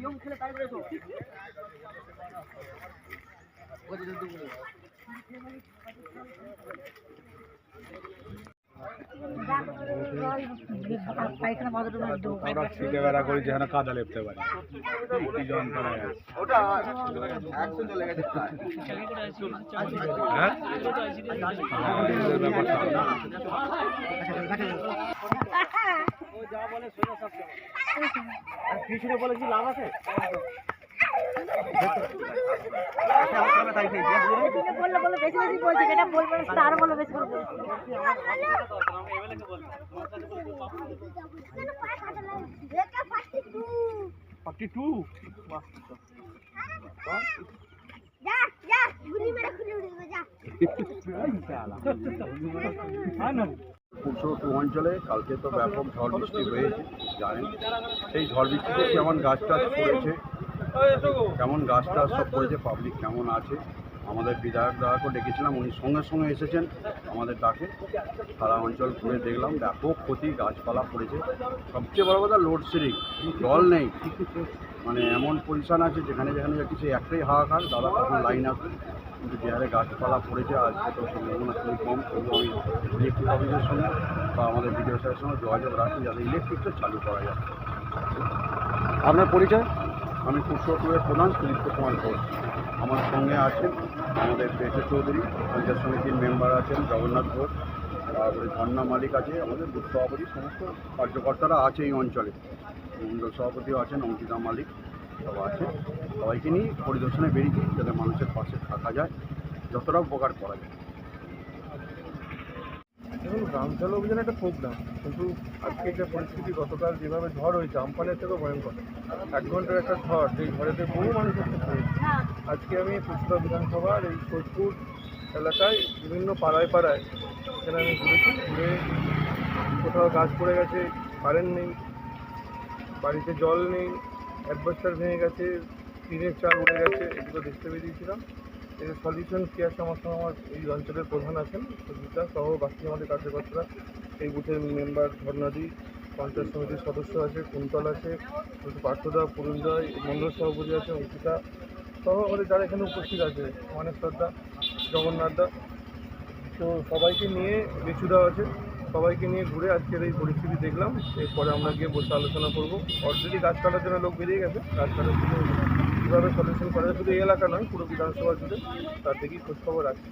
형 큰일 딸 그래서 어디를 두고 পায়খানা বাথরুমে দেবো আমরা ছিটে বেড়া করি যেখানে কাদা লেপতে পারি। কি যন্ত্রণা আছে হ্যাঁ? ব্যাপারটা না। বললে বলে বলবে না তার বলে বেশি করে বলছে অঞ্চলে কালকে তো ব্যাপক ঝড় বৃষ্টি হয়েছে, জানেন। সেই ঝড় বৃষ্টিতে কেমন গাছ টাছ পড়েছে কেমন গাছ টাছ সব করেছে পাবলিক কেমন আছে? আমাদের বিধায়ক দাদাকেও ডেকেছিলাম, উনি সঙ্গে সঙ্গে এসেছেন আমাদের ডাকে। সারা অঞ্চল ঘুরে দেখলাম ব্যাপক ক্ষতি, গাছপালা পড়েছে। সবচেয়ে বড় কথা লোডশেডিং জল নেই। মানে এমন পজিশন আছে যেখানে যেখানে যা কিছু একটাই হাহাকার, দাদা কখন লাইন আসবে কিন্তু যে হারে গাছপালা পড়েছে আজকে তো সম্ভাবনা খুবই কম তবু আমি ইলেকট্রিক অফিসের সঙ্গে বা আমাদের স্যারের সঙ্গে যোগাযোগ রাখি যাতে ইলেকট্রিকটা চালু করা যায়। আপনার পরিচয়? আমি কুশোরপুরের প্রধান সুদীপ্ত কুমার ঘোষ। আমার সঙ্গে আছেন আমাদের পেশে চৌধুরী, পঞ্চায়েত সমিতির মেম্বার আছেন জগন্নাথ ঘোষ, তারপরে ঝর্ণা মালিক আছে, আমাদের বুথ সভাপতি, সমস্ত কার্যকর্তারা আছে এই অঞ্চলে। মণ্ডল সভাপতিও আছেন, অঙ্কিতা মালিক সব আছে। সবাইকে নিয়ে পরিদর্শনে বেরিয়েছি, যাতে মানুষের পাশে থাকা যায়, যতটা উপকার করা যায়। দেখুন, গ্রাম চালু অভিযান একটা প্রোগ্রাম কিন্তু আজকে যে পরিস্থিতি গতকাল যেভাবে ঝড় হয়েছে, আমফানের থেকেও ভয়ঙ্কর। এক ঘণ্টার একটা ঝড়, সেই ঝড়েতে বহু মানুষের আজকে আমি পুষ্পা বিধানসভার এই সোদপুর এলাকায় বিভিন্ন পাড়ায় পাড়ায় সেখানে আমি ঘুরেছি, ঘুরে কোথাও গাছ পড়ে গেছে কারেন্ট নেই, বাড়িতে জল নেই অ্যাডভাস্টার ভেঙে গেছে, টিনের চাল উড়ে গেছে এগুলো দেখতে বেরিয়েছিলাম। এর সলিউশন কি আছে আমার এই অঞ্চলের প্রধান আছেন। সুজিতা সহ বাকি আমাদের কার্যকর্তারা। এই বুথের মেম্বার ঝর্ণাদি পঞ্চায়েত সমিতির সদস্য আছে, কুন্তল আছে পার্থদা পুরুলদা মন্ডল সভাপতি আছে, অঙ্কিতা সহ আমাদের যারা এখানে উপস্থিত আছে মানেক সর্দা জগন্নাথদা তো সবাইকে নিয়ে বেচুদা আছে। সবাইকে নিয়ে ঘুরে আজকের এই পরিস্থিতি দেখলাম। এরপরে আমরা গিয়ে বসে আলোচনা করব। অলরেডি গাছ কাটার জন্য লোক বেরিয়ে গেছে। গাছ কাটার জন্য কীভাবে সলিউশন করা যায় শুধু এই এলাকা নয়, পুরো বিধানসভা জুড়ে। তার দিকেই খোঁজখবর আছে।